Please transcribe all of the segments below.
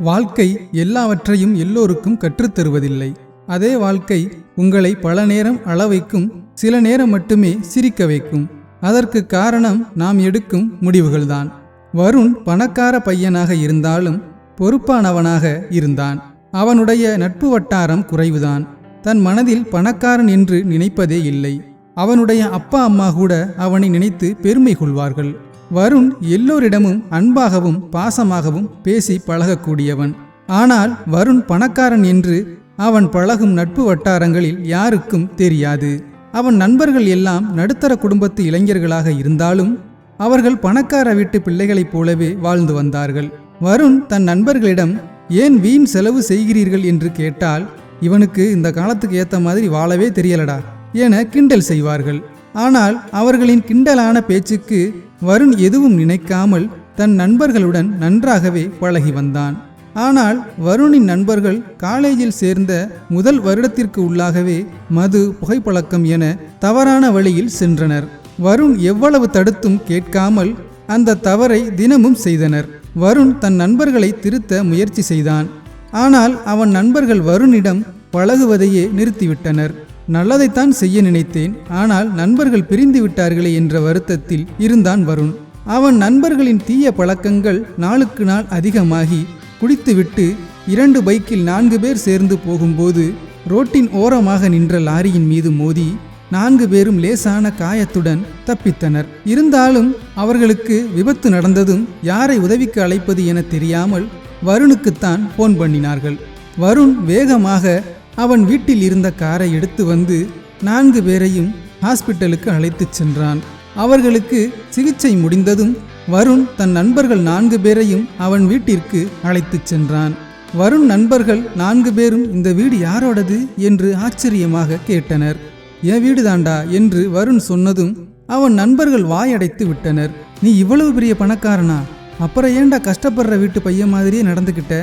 வாழ்க்கை எல்லாவற்றையும் எல்லோருக்கும் கற்றுத்தருவதில்லை. அதே வாழ்க்கை உங்களை பல நேரம் அள வைக்கும் சில நேரம் மட்டுமே சிரிக்க வைக்கும். அதற்கு காரணம் நாம் எடுக்கும் முடிவுகள்தான். வருண் பணக்கார பையனாக இருந்தாலும் பொறுப்பானவனாக இருந்தான். அவனுடைய நட்பு வட்டாரம் குறைவுதான். தன் மனதில் பணக்காரன் என்று நினைப்பதே இல்லை. அவனுடைய அப்பா அம்மா கூட அவனை நினைத்து பெருமை கொள்வார்கள். வருண் எல்லோரிடமும் அன்பாகவும் பாசமாகவும் பேசி பழகக்கூடியவன். ஆனால் வருண் பணக்காரன் என்று அவன் பழகும் நட்பு வட்டாரங்களில் யாருக்கும் தெரியாது. அவன் நண்பர்கள் எல்லாம் நடுத்தர குடும்பத்து இளைஞர்களாக இருந்தாலும் அவர்கள் பணக்கார வீட்டு பிள்ளைகளைப் போலவே வாழ்ந்து வந்தார்கள். வருண் தன் நண்பர்களிடம் ஏன் வீண் செலவு செய்கிறீர்கள்? என்று கேட்டால் இவனுக்கு இந்த காலத்துக்கு ஏத்த மாதிரி வாழவே தெரியலடா என கிண்டல் செய்வார்கள். ஆனால் அவர்களின் கிண்டலான பேச்சுக்கு வருண் எதுவும் நினைக்காமல் தன் நண்பர்களுடன் நன்றாகவே பழகி வந்தான். ஆனால் வருணின் நண்பர்கள் காலேஜில் சேர்ந்த முதல் வருடத்திற்கு உள்ளாகவே மது புகைப்பழக்கம் என தவறான வழியில் சென்றனர். வருண் எவ்வளவு தடுத்தும் கேட்காமல் அந்த தவறை தினமும் செய்தனர். வருண் தன் நண்பர்களை திருத்த முயற்சி செய்தான். ஆனால் அவன் நண்பர்கள் வருணிடம் பழகுவதையே நிறுத்திவிட்டனர். நல்லதைத்தான் செய்ய நினைத்தேன். ஆனால் நண்பர்கள் பிரிந்து விட்டார்களே என்ற வருத்தத்தில் இருந்தான் வருண். அவன் நண்பர்களின் தீய பழக்கங்கள் நாளுக்கு நாள் அதிகமாகி குடித்துவிட்டு இரண்டு பைக்கில் நான்கு பேர் சேர்ந்து போகும்போது ரோட்டின் ஓரமாக நின்ற லாரியின் மீது மோதி நான்கு பேரும் லேசான காயத்துடன் தப்பித்தனர். இருந்தாலும் அவர்களுக்கு விபத்து நடந்ததும் யாரை உதவிக்கு அழைப்பது என தெரியாமல் வருணுக்குத்தான் போன் பண்ணினார்கள். வருண் வேகமாக அவன் வீட்டில் இருந்த காரை எடுத்து வந்து நான்கு பேரையும் ஹாஸ்பிட்டலுக்கு அழைத்துச் சென்றான். அவர்களுக்கு சிகிச்சை முடிந்ததும் வருண் தன் நண்பர்கள் நான்கு பேரையும் அவன் வீட்டிற்கு அழைத்துச் சென்றான். வருண் நண்பர்கள் நான்கு பேரும் இந்த வீடு யாரோடது என்று ஆச்சரியமாக கேட்டனர். என் வீடு தாண்டா என்று வருண் சொன்னதும் அவன் நண்பர்கள் வாயடைத்து விட்டனர். நீ இவ்வளவு பெரிய பணக்காரனா? அப்புறம் ஏன்டா கஷ்டப்படுற வீட்டு பையன் மாதிரியே நடந்துக்கிட்ட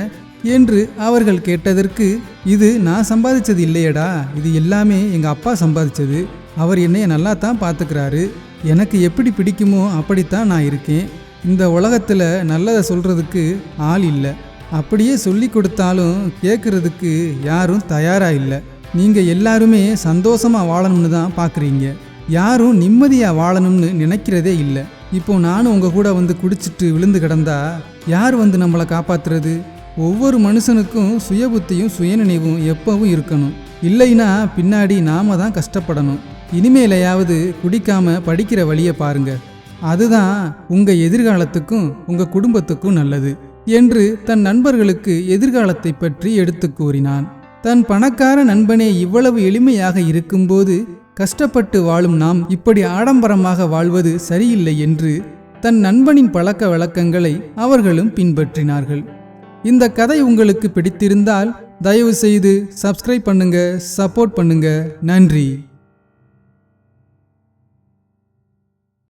என்று அவர்கள் கேட்டதற்கு இது நான் சம்பாதிச்சது இல்லையடா இது எல்லாமே எங்கள் அப்பா சம்பாதிச்சது. அவர் என்னைய நல்லா தான் பார்த்துக்கிறாரு எனக்கு எப்படி பிடிக்குமோ அப்படித்தான் நான் இருக்கேன். இந்த உலகத்தில் நல்லதை சொல்கிறதுக்கு ஆள் இல்லை. அப்படியே சொல்லி கொடுத்தாலும் கேட்குறதுக்கு யாரும் தயாராக இல்லை. நீங்கள் எல்லாருமே சந்தோஷமாக வாழணும்னு தான் பார்க்குறீங்க யாரும் நிம்மதியாக வாழணும்னு நினைக்கிறதே இல்லை. இப்போ நானும் உங்கள் கூட வந்து குடிச்சிட்டு விழுந்து கிடந்தா யார் வந்து நம்மளை காப்பாத்துறது? ஒவ்வொரு மனுஷனுக்கும் சுயபுத்தியும் சுயநினைவும் எப்பவும் இருக்கணும். இல்லைன்னா பின்னாடி நாம தான் கஷ்டப்படணும். இனிமேலையாவது குடிக்காம படிக்கிற வழியை பாருங்க. அதுதான் உங்க எதிர்காலத்துக்கும் உங்க குடும்பத்துக்கும் நல்லது என்று தன் நண்பர்களுக்கு எதிர்காலத்தை பற்றி எடுத்து கூறினான். தன் பணக்கார நண்பனே இவ்வளவு எளிமையாக இருக்கும்போது கஷ்டப்பட்டு வாழும் நாம் இப்படி ஆடம்பரமாக வாழ்வது சரியில்லை என்று தன் நண்பனின் பழக்க வழக்கங்களை அவர்களும் பின்பற்றினார்கள். இந்த கதை உங்களுக்கு பிடித்திருந்தால் தயவு செய்து சப்ஸ்கிரைப் பண்ணுங்க சப்போர்ட் பண்ணுங்க. நன்றி.